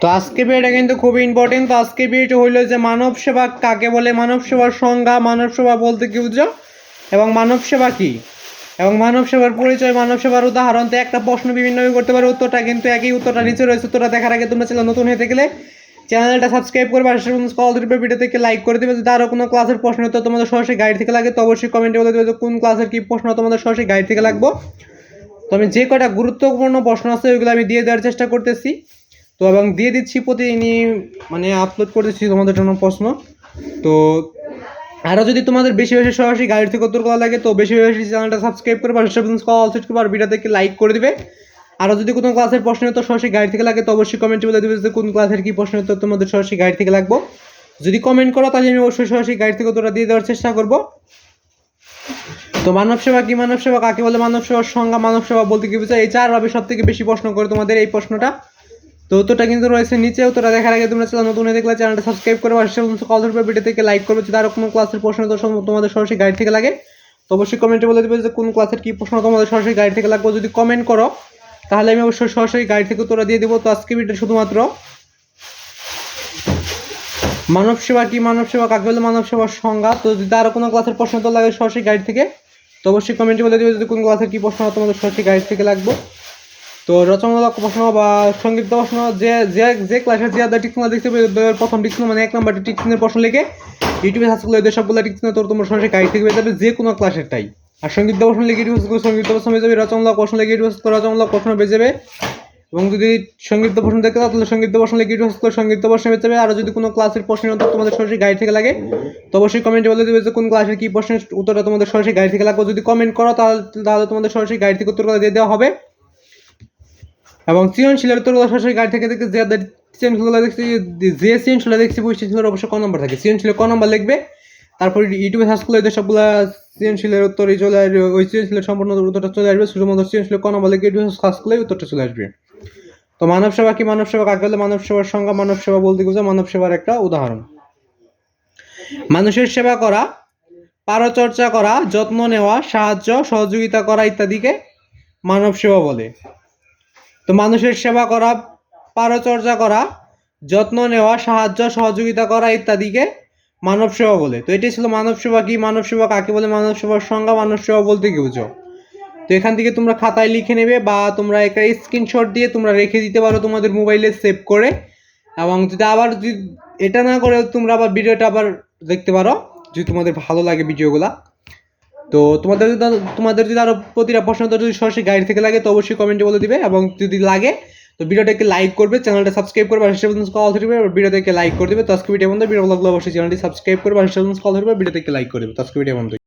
তো আজকে বিয়েটা কিন্তু খুবই ইম্পর্টেন্ট তো আজকে বিয়েটা হইল যে মানব সেবা কাকে বলে? মানব সেবার সংজ্ঞা, মানব সেবা বলতে কি বুঝো এবং মানব সেবা কি? এবং মানব সেবার পরিচয়, মানব সেবার উদাহরণ, তো একটা প্রশ্ন বিভিন্নভাবে করতে পারে, উত্তরটা কিন্তু একই উত্তরটা নিচে রয়েছে, উত্তরটা দেখার আগে তোমরা চ্যানেল নতুন হয়ে গেলে চ্যানেলটা সাবস্ক্রাইব করবে আর কল দিবে ভিডিও থেকে লাইক করে দেবে। যদি আরও কোনো ক্লাসের প্রশ্ন তো তোমাদের সরাসরি গাইড থেকে লাগে, তো অবশ্যই কমেন্টে বলে দেবে যে কোন ক্লাসের কী প্রশ্ন তোমাদের সরাসরি গাইড থেকে লাগবো। তো আমি যে কটা গুরুত্বপূর্ণ প্রশ্ন আছে, ওইগুলো আমি দিয়ে দেওয়ার চেষ্টা করতেছি। তো এবং দিয়ে দিচ্ছি প্রতিদিনই মানে আপলোড করতেছি তোমাদের জন্য প্রশ্ন। তো আরও যদি তোমাদের বেশি বেশি সরাসরি গাইড থেকে উত্তর করা লাগে, তো বেশি বেশি চ্যানেলটা সাবস্ক্রাইব করবে, আর কল সেট করবে, আর ভিডিও লাইক করে দিবে। আরও যদি কোনো ক্লাসের প্রশ্ন তো সরাসরি গাইড থেকে লাগে, তো অবশ্যই কমেন্টে বলে দেবে যে কোন ক্লাসের কী প্রশ্ন তো তোমাদের সরাসরি গাইড থেকে লাগবো। যদি কমেন্ট করো তাহলে আমি অবশ্যই সরাসরি গাইড থেকে উত্তরটা দিয়ে দেওয়ার চেষ্টা করব। তো মানব সেবা কি? মানব সেবা কাকে বলে? মানব সেবার সংজ্ঞা, মানব সেবা বলতে কি বোঝায়? এই চার ভাবে সব থেকে বেশি প্রশ্ন করে তোমাদের এই প্রশ্নটা। তো উত্তরটা কিন্তু রয়েছে নিচে, উত্তরটা দেখার আগে তোমরা চ্যানেল নতুন দেখলে চ্যানেলটা সাবস্ক্রাইব আর সেরকম কল ধরবে ভিডিও থেকে লাইক করবে। যদি আরও কোনো ক্লাসের প্রশ্ন তো তোমাদের সরাসরি গাইড থেকে লাগে, তো অবশ্যই কমেন্টে বলে দেবে যে কোন ক্লাসের কী প্রশ্ন তোমাদের সরাসরি গাইড থেকে লাগবে। যদি কমেন্ট করো, তাহলে আমি অবশ্যই সরাসরি গাইড থেকে উত্তরটা দিয়ে দেবো। তো আজকে ভিডিও শুধুমাত্র মানব সেবা কি? মানব সেবা কাকে বলে? মানব সেবার সংজ্ঞা। তো যদি আরও কোনো ক্লাসের প্রশ্ন তো লাগে সরাসরি গাইড থেকে, তো অবশ্যই কমেন্টে বলে দেবে যদি কোন ক্লাসের কী প্রশ্ন তোমাদের সরাসরি গাইড থেকে লাগবে। তো রচনামূলক প্রশ্ন বা সংক্ষিপ্ত প্রশ্ন যে যে যে ক্লাসের যে আদার টিকসিং দেখতে পাবে প্রথম টিকসিং মানে এক নাম্বারটি টিকসিংয়ের প্রশ্ন লিখে ইউটিউবে সার্চ করলে ওদের সবগুলো টিকসিং তোর তোমার সরাসরি গাইড থেকে পেয়ে যাবে যে কোনো ক্লাসেরটাই আর সংক্ষিপ্ত প্রশ্ন লিখে ইউটিউব সংক্ষিপ্ত প্রশ্ন পেয়ে যাবে, রচনামূলক প্রশ্ন লিখে ইউটিউব রচনামূলক প্রশ্ন পেয়ে যাবে। এবং যদি সংক্ষিপ্ত প্রশ্ন দেখতে তাহলে সংক্ষিপ্ত প্রশ্ন লিখে ইউটিউব করে সংক্ষিপ্ত প্রশ্ন পেয়ে যাবে। আর যদি কোনো ক্লাসের প্রশ্নের উত্তর তোমাদের সরাসরি গাইড থেকে লাগে, তো অবশ্যই কমেন্টে বলে দেবে যে কোন ক্লাসের কী প্রশ্নের উত্তরটা তোমাদের সরাসরি গাইড থেকে লাগবে। যদি কমেন্ট করো, তাহলে তাহলে তোমাদের সরাসরি গাইড থেকে উত্তরগুলো দিয়ে দেওয়া হবে। এবং সৃজনশীলের উত্তর সরাসরি গাড়ি থেকে দেখতে যে সৃজনশীলগুলো দেখছি, যে সৃজনশীল দেখছি, ওই সৃজনশীলের অবশ্যই ক নম্বর থাকে। সৃজনশীলের ক নম্বর লিখবে, তারপর ইউটিউবে সার্চ করলে এদের সবগুলো সৃজনশীলের উত্তরই চলে আসবে, ওই সৃজনশীলের সম্পূর্ণ উত্তরটা চলে আসবে, শুধুমাত্র সৃজনশীলের ক নম্বর লিখে ইউটিউবে সার্চ করলে উত্তরটা চলে আসবে। তো মানব সেবা কি মানব সেবা? কাকে বলে মানব সেবার সংজ্ঞা, মানব সেবা বলতে বোঝা মানব সেবার একটা উদাহরণ। মানুষের সেবা করা, পারচর্চা করা, যত্ন নেওয়া, সাহায্য, সহযোগিতা করা ইত্যাদিকে মানব সেবা বলে। তো মানুষের সেবা করা, পারচর্যা করা, যত্ন নেওয়া, সাহায্য, সহযোগিতা করা ইত্যাদিকে মানব সেবা বলে। তো এটাই ছিল মানব সেবা কি, মানব সেবা কাকে বলে, মানব সেবার সংজ্ঞা, মানব সেবা বলতে কি বুঝো? তো এখান থেকে তোমরা খাতায় লিখে নেবে বা তোমরা একটা স্ক্রিনশট দিয়ে তোমরা রেখে দিতে পারো তোমাদের মোবাইলে সেভ করে। এবং যদি আবার যদি এটা না করে তোমরা আবার ভিডিওটা আবার দেখতে পারো, যদি তোমাদের ভালো লাগে ভিডিওগুলা তো তোমাদের তোমাদের যদি আরও প্রতিটা প্রশ্ন যদি সরাসরি গাইড থেকে লাগে, তো অবশ্যই কমেন্টে বলে দিবে। এবং যদি লাগে, তো ভিডিওটাকে লাইক করবে চ্যানেলটা সাবস্ক্রাইব করবে, আর কল ধরবে ভিডিওটাকে লাইক করে দেবে। তো আজকে ভিডিও বন্ধু ভিডিও লাগলে অবশ্যই চ্যানেলটি সাবস্ক্রাইব করবে, আর কল ধরবে ভিডিওটাকে লাইক করে দেবে। তো আজকে ভিডিও বন্ধ